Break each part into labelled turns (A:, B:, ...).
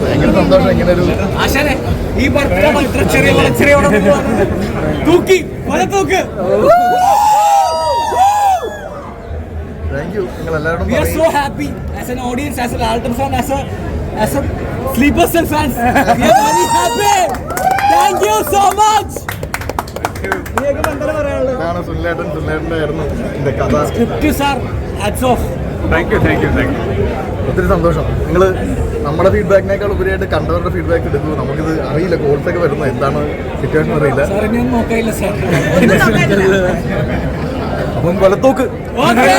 A: ഭയങ്കര സന്തോഷം ഇങ്ങനെ ഒരു
B: ഈ ബർത്ത്ഡേ ഇത്ര ചെറിയ വളച്ചെറിയോടെ തൂക്കി തൂക്ക്
A: താങ്ക് യു നിങ്ങൾ
B: as an audience, as an Alton fan, as a as a Sleeper Cell fans. We are very happy. Thank you so much.
A: ഇതാണ് സുല്ലേട്ടൻ സുല്ലേട്ടന്റെ ആയിരുന്നു എന്റെ കഥ
B: Script sir, hats off.
C: Thank you thank you thank you
A: ഒത്തിരി സന്തോഷം. നിങ്ങൾ നമ്മുടെ ഫീഡ്ബാക്കിനേക്കാൾ ഉപരിയായിട്ട് കണ്ടവരുടെ feedback എടുത്തു. നമുക്കിത് അറിയില്ല കോഴ്സ് ഒക്കെ വരുന്നത് എന്താണ് സിറ്റുവേഷൻ അറിയില്ല. അപ്പം കൊലത്തോക്ക്
B: Okay.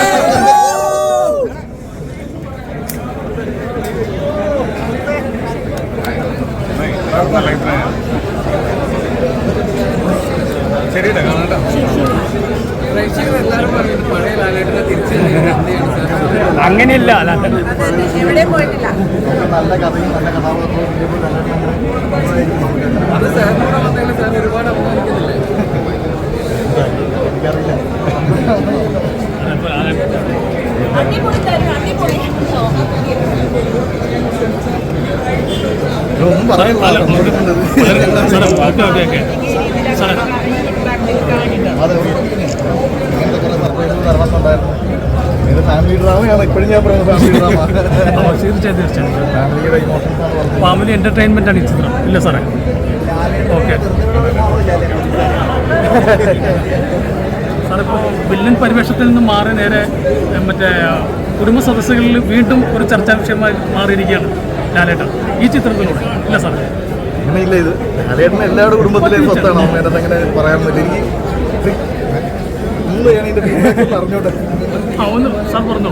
C: ശരിയല്ലേ കാണാട്ടോ
D: തരും അല്ലാതെ
A: ഒന്നും പറയാനില്ല സന്തോഷമുണ്ട്.
C: ഓക്കെ ഓക്കെ ഓക്കെ
A: അതെ ഇങ്ങനത്തെ കുറേ സർപ്രൈസുകൾ നടന്നിട്ടുണ്ടായിരുന്നു ഇത് ഫാമിലി ഡ്രാമയാണ് ഇപ്പോഴും ഞാൻ പറയുന്നത് ഫാമിലി ഡ്രാമ
C: തീർച്ചയായും തീർച്ചയായും. ഫാമിലി എന്റർടൈൻമെന്റ് ആണ് ഈ ചിത്രം. ഇല്ല സാറേ. ഓക്കെ സാറിപ്പോൾ വില്ലൻ പരിവേഷത്തിൽ നിന്ന് മാറി നേരെ മറ്റേ കുടുംബ സദസ്സുകളിൽ വീണ്ടും ഒരു ചർച്ചാ വിഷയമായി മാറിയിരിക്കുകയാണ് ലാലേട്ടൻ. ഈ ചിത്രത്തിലൂടെ. ഇല്ല സാറേ.
A: അങ്ങനെയില്ല ഇത്. ലാലേട്ടൻ എല്ലാവരുടെ കുടുംബത്തിലെ സ്വത്താണ്. എന്നെ അങ്ങനെ പറയാൻ പറ്റില്ല എനിക്ക് ഇന്ന് ഞാൻ
C: ആ ഒന്ന് സാർ പറഞ്ഞോ